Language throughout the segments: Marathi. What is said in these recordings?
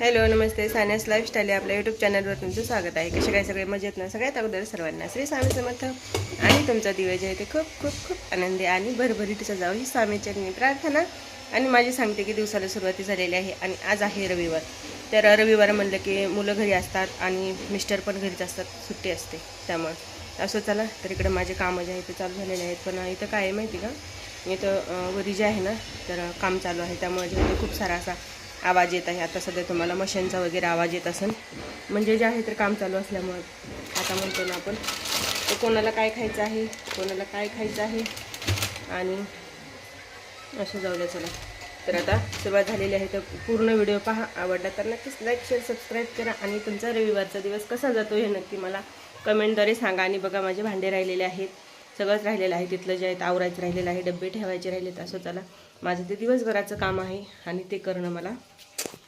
हॅलो नमस्ते. सानियास लाईफस्टाईल आपल्या यूट्यूब चॅनलवर तुमचं स्वागत आहे. कसे काय सगळे? मजेत ना? सगळ्यात अगोदर सर्वांना श्री स्वामी समर्थ. आणि तुमचा दिवस जे आहे ते खूप खूप खूप आनंदी आणि भरभरीत जाऊ ही स्वामीचरणी प्रार्थना. आणि माझी सांगते की दिवसाला सुरुवाती झालेली आहे आणि आज आहे रविवार. तर रविवार म्हणलं की मुलं घरी असतात आणि मिस्टर पण घरीच असतात. सुट्टी असते. त्यामुळं असं चला. तर इकडं माझे कामं जे आहेत ते चालू झालेले आहेत. पण इथं काय आहे माहिती का? इथं वरी जे आहे ना तर काम चालू आहे. त्यामुळे जे खूप सारा असा आवाज येत आहे. आता सध्या तुम्हाला मशीनचा वगैरे आवाज येत असेल. म्हणजे जे आहे तर काम चालू असल्यामुळं आता म्हणतो ना आपण तर कोणाला काय खायचं आहे कोणाला काय खायचं आहे आणि असं जाऊ द्या चला. तर आता सुरुवात झालेली आहे. तर पूर्ण व्हिडिओ पहा. आवडला तर नक्कीच लाईक शेअर सबस्क्राईब करा आणि तुमचा रविवारचा दिवस कसा जातो हे नक्की मला कमेंटद्वारे सांगा आणि बघा माझे भांडे राहिलेले आहेत. सगळंच राहिलेलं आहे. तिथलं जे आहे आवरायचं राहिलेलं आहे डब्बे ठेवायचे राहिलेत असं चला माझं ते दिवसभराचं काम आहे आणि ते करणं मला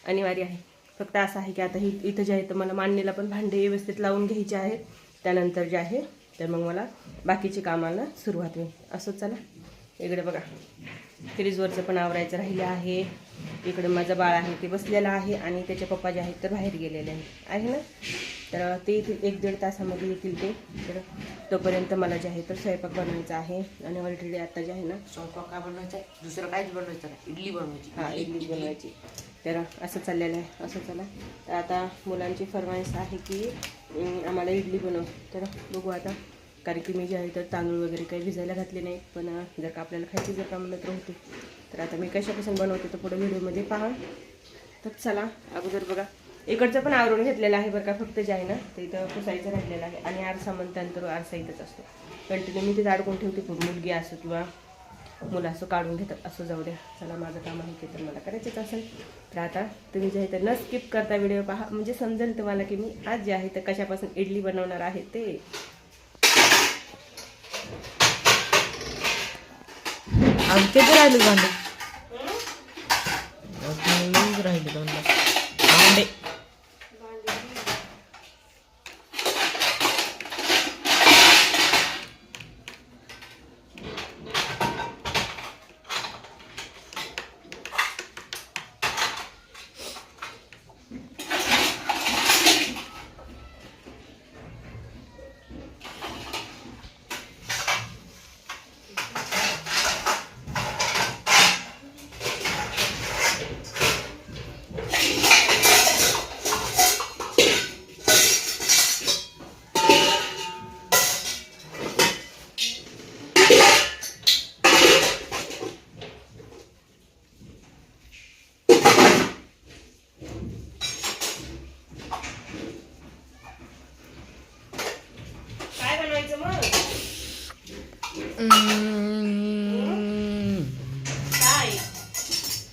अनिवार्य आहे. फक्त असं आहे की आता ही इथं जे आहे तर मला मांडणीला पण भांडे व्यवस्थित लावून घ्यायचे आहेत. त्यानंतर जे आहे तर मग मला बाकीची कामाला सुरुवात होईल. असं चला. इकडे बघा. फ्रीजवरचं पण आवरायचं राहिलं आहे. इकडे माझं बाळ आहे ते बसलेलं आहे आणि त्याचे पप्पा जे आहेत तर बाहेर गेलेले आहेत. आहे ना? तर ते येतील एक दीड तासामध्ये येतील ते. तर तोपर्यंत मला जे आहे तर स्वयंपाक बनवायचा आहे. आणि ऑलरेडी आता जे आहे ना स्वयंपाक काय बनवायचा आहे? दुसरं काहीच बनवायचं नाही. इडली बनवायची. हा इडली बनवायची. तर असं चाललेलं आहे असं चला तर आता मुलांची फरमाईश आहे की आम्हाला इडली बनव. तर बघू आता. कारण की मी जे आहे तर तांदूळ वगैरे काही भिजायला घातले नाही. पण जर का आपल्याला खायची जर का म्हणत तर होते तर आता मी कशापासून बनवते तर पुढे व्हिडिओमध्ये पहा. तर चला अगोदर बघा. इकडचं पण आवरून घेतलेलं आहे बरं का फक्त जे आहे ना ते इथं पुसायचं राहिलेलं आहे. आणि आरसा म्हणल्यानंतर आरसा इथंच असतो. कंटिन्यू मी तिथे अडकून ठेवते? खूप मुलगी असो किंवा मुलं असं काढून घेतात. असं जाऊ द्या. चला माझं काम आहे ते तर मला करायचंच असेल. तर आता तुम्ही जे आहे तर न स्किप करता व्हिडिओ पहा. म्हणजे समजेल तुम्हाला की मी आज जे आहे तर कशापासून इडली बनवणार आहे ते. किती राहिले राहिले दोन भांडे काय बनवायचं मग काय?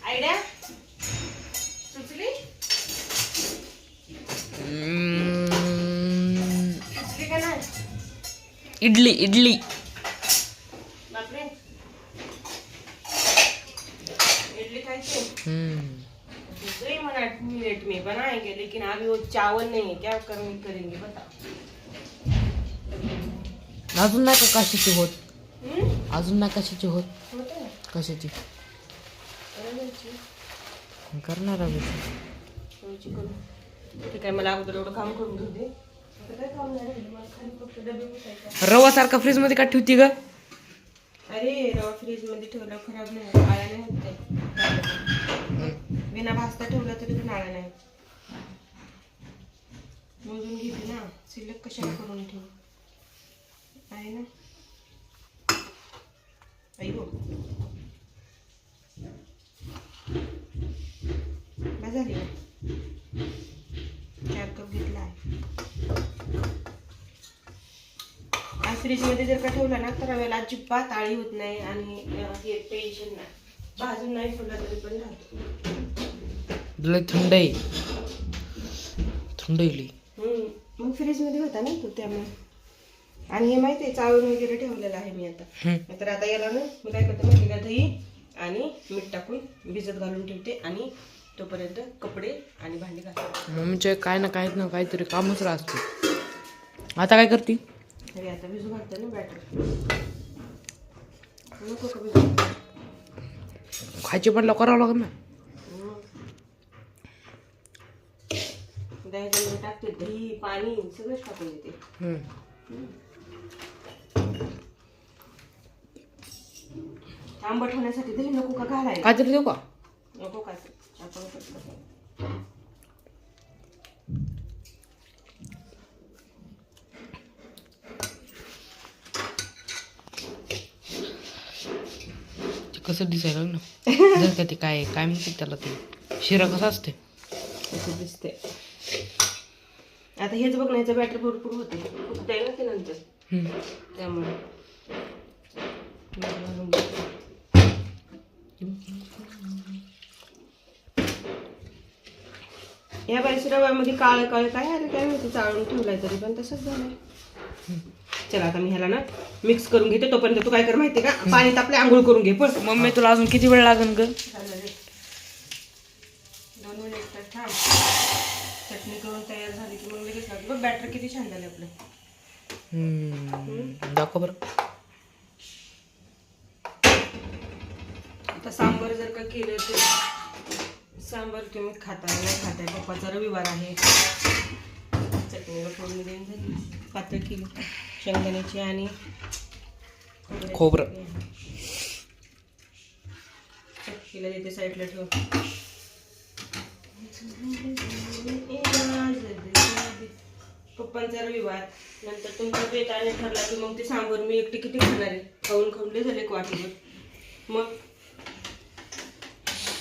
आयडिया? सुचली सुचली का नाही? इडली इडली. बापरे. इडली खायची? दूसरे मिनट मिनट में बनाएंगे लेकिन अभी वो चावल नहीं है क्या कर करेंगे बता अजून नाही का कशाची होत? अजून नाही कशाची होत ना? कशाची. करणार. ठीक आहे मला अगोदर एवढं काम करून घेऊ दे काय रवा सारखा फ्रीजमध्ये का ठेवती ग अरे रवा फ्रीजमध्ये ठेवलं खराब नाही. आळ्या नाही होत ते बिना भाजता ठेवला तरी पण आळ्या नाही. मोजून घेते ना शिल्लक कशाला करून ठेवू आहे ना बस झाली चार कप घेतला आहे फ्रीजमध्ये जर का ठेवला ना तर रव्याला अजिबात आळी होत नाही आणि हे टेन्शन नाही भाजून नाही ठेवला तरी पण राहतो लय थंड आहे थंड. मग फ्रीजमध्ये होता ना तो त्यामुळे आणि हे माहिती आहे चाळून वगैरे ठेवलेलं आहे मी आता. तर आता याला ना मी काय करते माहिती का दही आणि मीठ टाकून भिजत घालून ठेवते आणि तोपर्यंत कपडे आणि भांडी घालते मम्मीचे काय ना काय ना काहीतरी कामच राहते. आता काय करते? अरे आता भिजू घालते ना बॅटर नको का भिजू? खायचे पण करावं लागेल ना टाकते दही पाणी सगळंच टाकून देते. आंबट होण्यासाठी दही नको का घालायला? काहीतरी देऊ का? नको आपण. ते कसं दिसायला ना जर का ते काय काय म्हणते त्याला ते? शिरा कसा असते असं दिसते आता हेच बघ ना याचं बॅटरी भरपूर होते खूप ना ते नंतर. हम्म. त्यामुळे. या बाईस रव्यामध्ये काळं काळं काय आलं काय माहिती? चाळून ठेवलाय तरी पण तसंच झालंय. चला आता मी ह्याला ना मिक्स करून घेते. तोपर्यंत तू काय कर माहिती का? पाणी तापले आंघोळ करून घे पण मम्मी तुला अजून किती वेळ लागेल ग? दोन मिनिट थांब. चटणी करून तयार झाली की मग लगेच लागली बघ बॅटर किती छान झाले आपलं. दाखव बरं. आता सांबर जर का केलं तर सांबर तुम्ही खाता नाही खाताय पप्पाचा रविवार आहे. चटणीला फोडणी देऊन झाली. पातळ केली. शेंगदाण्याची आणि खोबरं. चटकीला देते साईडला ठेवून. पप्पांचा रविवार. नंतर तुमचा बेत आणि ठरला की मग ते सांबर मी एकटी किती खाणार आहे? खाऊन खाऊन झाले वाटीवर मग?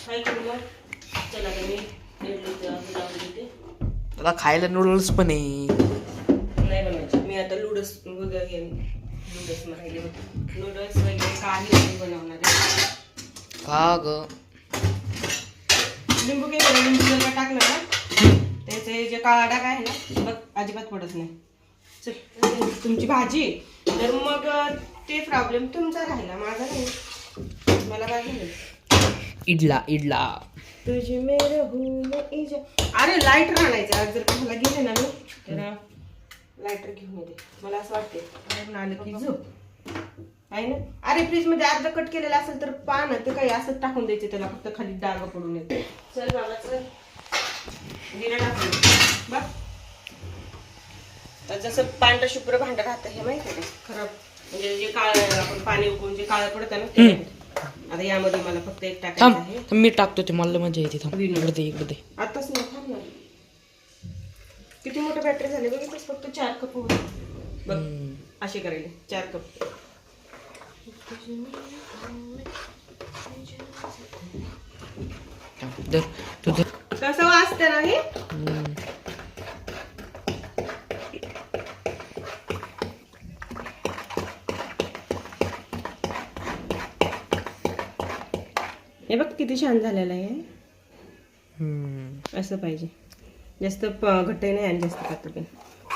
काय करू मग? चला मी आता खायला नूडल्स पण आहे. नाही बनवायचे. मी आता लुडस वगैरे हे राहिले नूडल्स वगैरे काही नाही बनवणार आहे? का ग? लिंबू लिंबू जर का टाकलं ना. त्याचे जे काळा डाग आहे ना बघ अजिबात पडत नाही. चल तुमची भाजी तर मग ते प्रॉब्लेम तुमचा राहिला माझा नाही. मला काय झालं? इडला इडला. तुझी मेरे हूँ इजा. अरे लाईटर आणायचं. आज जर का मला गेले ना मी तर लाईटर घेऊन येते. मला असं वाटते बाहेरून आलं की झोप. आहे ना? अरे फ्रीजमध्ये अर्ध कट केलेलं असेल तर पहा ना ते काही असंच टाकून द्यायचे त्याला. फक्त खाली डाग पडून येते. चल बाबा चल. दिलं टाकून तर जसं पांढरं शुभ्र भांडं राहतं हे माहिती आहे खराब. म्हणजे जे काळं आपण पाणी उकळून जे काळं पडतं ना ते. आता यामध्ये मला फक्त एक टाकायचं आहे. थांब, मी टाकतो ते मला मजा येते थांब. इकडे दे इकडे दे. आताच नाही थांब ना किती मोठे बॅटरी झाले बघितलंस? फक्त चार कप होते बघ. असे करायले. चार कप कसं वाचतं ना हे? किती छान झालेलं आहे. हम्म. असं पाहिजे. जास्त घट्ट नाही आणि जास्त पातळ पण.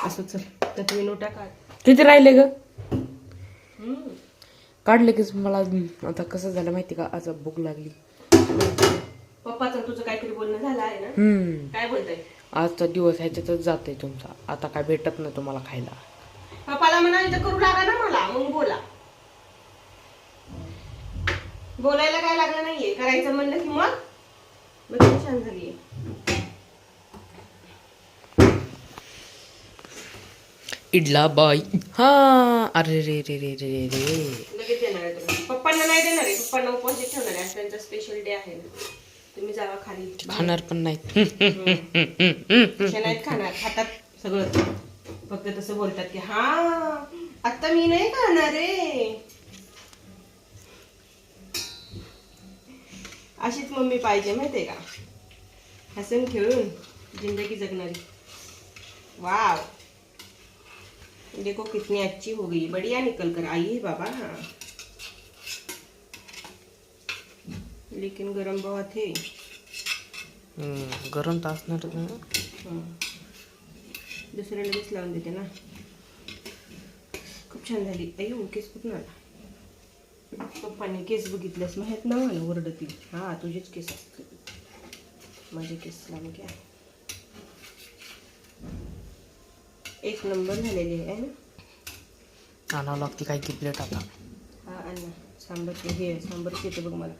असं चल. तर तुम्ही नोटा काढ. किती राहिले ग. काढले की मला आता कसं झालं माहिती का? आज भूक लागली. पप्पाचं तुझं काहीतरी बोलणं झालं आहे ना? हम्म. काय बोलताय? आजचा दिवस ह्याच्यातच जाते तुमचा. आता काय भेटत नाही तुम्हाला खायला. पप्पाला म्हणा करू लागा ना मला. मग बोला. बोलायला काय लागलं नाहीये. करायचं म्हणलं की मग? मग छान झाली इडला बाई. हा अरे रे रे रे रे रे लगेच देणार आहे पप्पांना नाही देणार आहे. पप्पांना उपवास ठेवणार आहे. त्यांचा स्पेशल डे आहे ना. तुम्ही जावा खाली. खाणार पण नाही नाहीत खाणार. खातात सगळं. फक्त तसं बोलतात की हा आता मी नाही खाणार रे. अशीच मम्मी पाहिजे माहितीये का? हसून खेळून जिंदगी जगणारी. वाव. देखो कितनी अच्छी हो गई. बढ़िया निकल कर आई है बाबा. लेकिन गरम बहुत है. गरम असणारच ना? हं. दुसऱ्या लगेच लावून देते ना. खूप छान झाली. अयो केस कुठून आला? पप्पाने केस बघितल्यास माहीत ना मला ओरडतील हा तुझेच केस असतील. माझे केस लावून घ्या. एक नंबर झालेली आहे ना? आणावं लागते काय की प्लेट आता. हा अण्णा सांबरचे हे सांबरच येते बघ मला.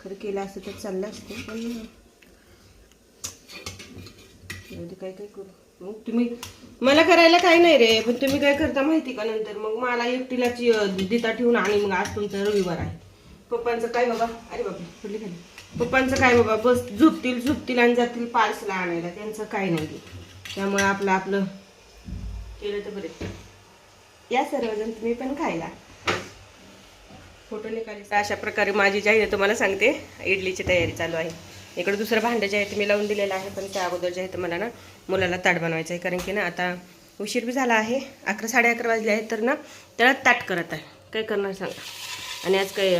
खरं केलं असतं तर चाललं असतं पण काय काय करू? मग तुम्ही मला करायला काही नाही रे पण तुम्ही काय करता माहिती का नंतर? मग मला एकटीला दिता ठेवून आणि मग आज तुमचा रविवार आहे. पप्पांचं काय बाबा? अरे बाबा पडली खाली. पप्पांचं काय बाबा? बस झुपतील झुपतील आणि जातील पार्सल आणायला. त्यांचं काय नाही त्यामुळे आपलं आपलं केलं तर बरे. या सर्वजण तुम्ही पण खायला. फोटो निघाले अशा प्रकारे माझी जी आहे तुम्हाला सांगते. इडलीची तयारी चालू आहे. इकडे दुसरं भांडं जे आहे ते मी लावून दिलेलं आहे पण त्या अगोदर जे आहे तर मला ना मुलाला ताट बनवायचं आहे. कारण की ना आता उशीर बी झाला आहे अकरा साडे अकरा वाजले आहेत तर ना त्याला ताट करत आहे. काय करणार सांगा? आणि आज काही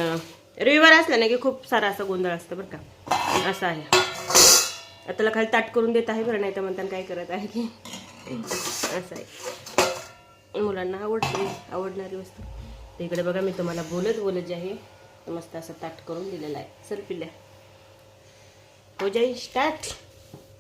रविवार असला ना की खूप सारा असं गोंधळ असतं बरं का. असं आहे. आता त्याला खाली ताट करून देत आहे बरं नाही तर म्हणताना काय करत आहे की? असं आहे. मुलांना आवडते आवडणारी वस्तू. तर इकडे बघा मी तुम्हाला बोलत बोलत जे आहे मस्त असं ताट करून दिलेलं आहे. सर पिल्ल्या. हो जाई स्टार्ट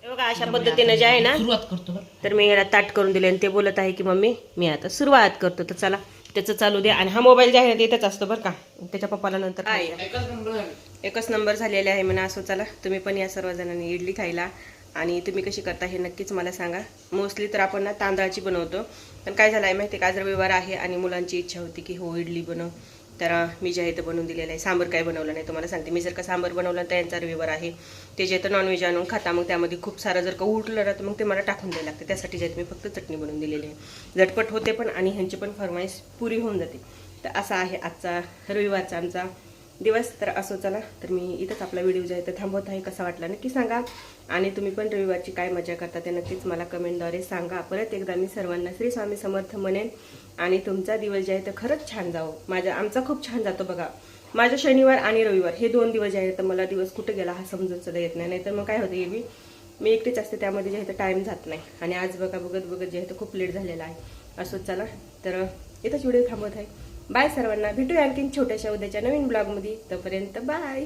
बघा अशा पद्धतीने जे आहे ना सुरुवात करतो. तर मी याला ताट करून दिले आणि ते बोलत आहे की मम्मी मी आता सुरुवात करतो. तर चला त्याचं चालू द्या. आणि हा मोबाईल जे आहे ना ते इथंच असतो बरं का. त्याच्या पप्पाला नंतर एकच नंबर झालेले आहे म्हणा असो चला. तुम्ही पण या सर्वजणांनी इडली खायला. आणि तुम्ही कशी करता हे नक्कीच मला सांगा. मोस्टली तर आपण ना तांदळाची बनवतो. पण काय झालं आहे माहिती आहे का आज रविवार आहे आणि मुलांची इच्छा होती की हो इडली बनव. तर मी जे आहे ते बनवून दिलेलं आहे. सांबर काय बनवलं नाही तुम्हाला सांगते. मी जर का सांबर बनवलं तर यांचा रविवार आहे. ते जे तर नॉनव्हेज आणून खाता. मग त्यामध्ये खूप सारं जर का उठलं ना तर मग ते मला टाकून द्यायला लागते. त्यासाठी जे आहे मी फक्त चटणी बनवून दिलेली आहे. झटपट होते पण आणि ह्यांची पण फरमाईश पुरी होऊन जाते. तर असा आहे आजचा रविवारचा आमचा दिवस तर असो चला तर मी इथंच आपला व्हिडिओ जो आहे तर थांबवत आहे कसा वाटला नक्की सांगा. आणि तुम्ही पण रविवारची काय मजा करता ते नक्कीच मला कमेंटद्वारे सांगा. परत एकदा मी सर्वांना श्री स्वामी समर्थ म्हणेन. आणि तुमचा दिवस जे आहे तर खरंच छान जावो. माझा आमचा खूप छान जातो बघा. माझा शनिवार आणि रविवार हे दोन दिवस जे आहेत तर मला दिवस कुठे गेला हा समजून सुद्धा येत नाही. नाहीतर मग काय होतं एरवी मी एकटीच असते त्यामध्ये जे आहे तर टाईम जात नाही. आणि आज बघा बघत बघत जे आहे तर खूप लेट झालेला आहे. असोच चला तर इथंच व्हिडिओ थांबवत आहे. बाय सर्वांना. भेटूया आणखीन छोट्याशा उद्याच्या नवीन ब्लॉगमध्ये. तोपर्यंत बाय.